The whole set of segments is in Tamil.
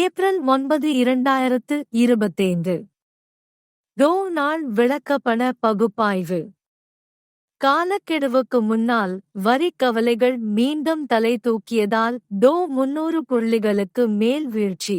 ஏப்ரல் ஒன்பது இரண்டாயிரத்து இருபத்தைந்து. டோ நாள் விளக்கப்பண பகுப்பாய்வு. காலக்கெடுவுக்கு முன்னால் வரி கவலைகள் மீண்டும் தலை தூக்கியதால் டோ முன்னூறு புள்ளிகளுக்கு மேல் வீழ்ச்சி.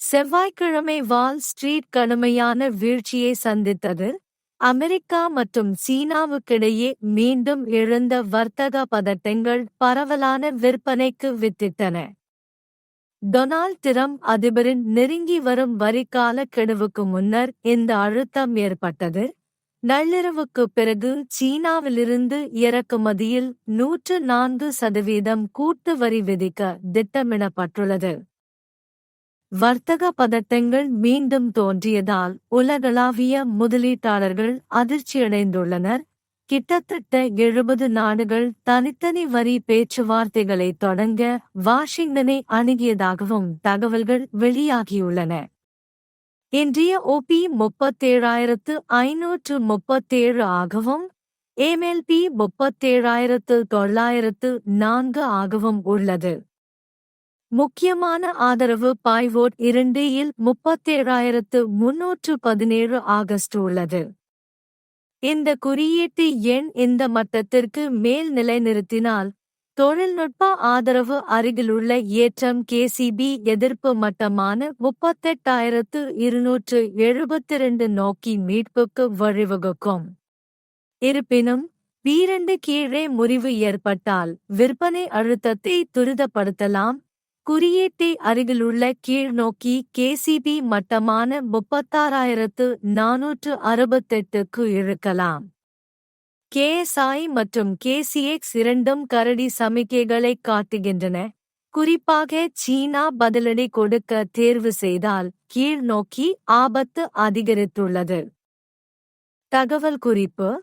செவ்வாய்க்கிழமை வால் ஸ்ட்ரீட் கடுமையான வீழ்ச்சியை சந்தித்தது. அமெரிக்கா மற்றும் சீனாவுக்கிடையே மீண்டும் எழுந்த வர்த்தக பதட்டங்கள் பரவலான விற்பனைக்கு வித்திட்டன. டொனால்ட் டிரம்ப் அதிபரின் நெருங்கி வரும் வரிக்கால கெடுவுக்கு முன்னர் இந்த அழுத்தம் ஏற்பட்டது. நள்ளிரவுக்கு பிறகு சீனாவிலிருந்து இறக்குமதியில் நூற்று நான்கு சதவீதம் கூட்டு வரி விதிக்க திட்டமிடப்பட்டுள்ளது. வர்த்தக பதட்டங்கள் மீண்டும் தோன்றியதால் உலகளாவிய முதலீட்டாளர்கள் அதிர்ச்சியடைந்துள்ளனர். கிட்டத்தட்ட எழுபது நாடுகள் தனித்தனி வரி பேச்சுவார்த்தைகளை தொடங்க வாஷிங்டனை அணுகியதாகவும் தகவல்கள் வெளியாகியுள்ளன. இன்றைய ஓபி முப்பத்தேழாயிரத்து ஐநூற்று முப்பத்தேழு ஆகவும் ஏமெல்பி முப்பத்தேழாயிரத்து தொள்ளாயிரத்து நான்கு ஆகவும் உள்ளது. முக்கியமான ஆதரவு பாய்வோட் இரண்டு இல் முப்பத்தேழாயிரத்து முன்னூற்று பதினேழு ஆகஸ்ட் உள்ளது. இந்த குறியீட்டு எண் இந்த மட்டத்திற்கு மேல் நிலைநிறுத்தினால் தொழில்நுட்ப ஆதரவு அருகிலுள்ள ஏற்றம் கேசிபி எதிர்ப்பு மட்டமான முப்பத்தெட்டாயிரத்து இருநூற்று எழுபத்திரண்டு நோக்கி மீட்புக்கு வழிவகுக்கும். இருப்பினும் பீரண்டு கீழே முறிவு ஏற்பட்டால் விற்பனை அழுத்தத்தை துரிதப்படுத்தலாம் குறியீட்டை அருகிலுள்ள கீழ்நோக்கி கேசிபி மட்டமான முப்பத்தாறாயிரத்து நானூற்று அறுபத்தெட்டுக்கு இழுக்கலாம். கேஎஸ்ஐ மற்றும் கேசிஎக்ஸ் இரண்டும் கரடி சமிக்கைகளை காட்டுகின்றன. குறிப்பாக சீனா பதிலடி கொடுக்க தேர்வு செய்தால் கீழ்நோக்கி ஆபத்து அதிகரித்துள்ளது. தகவல் குறிப்பு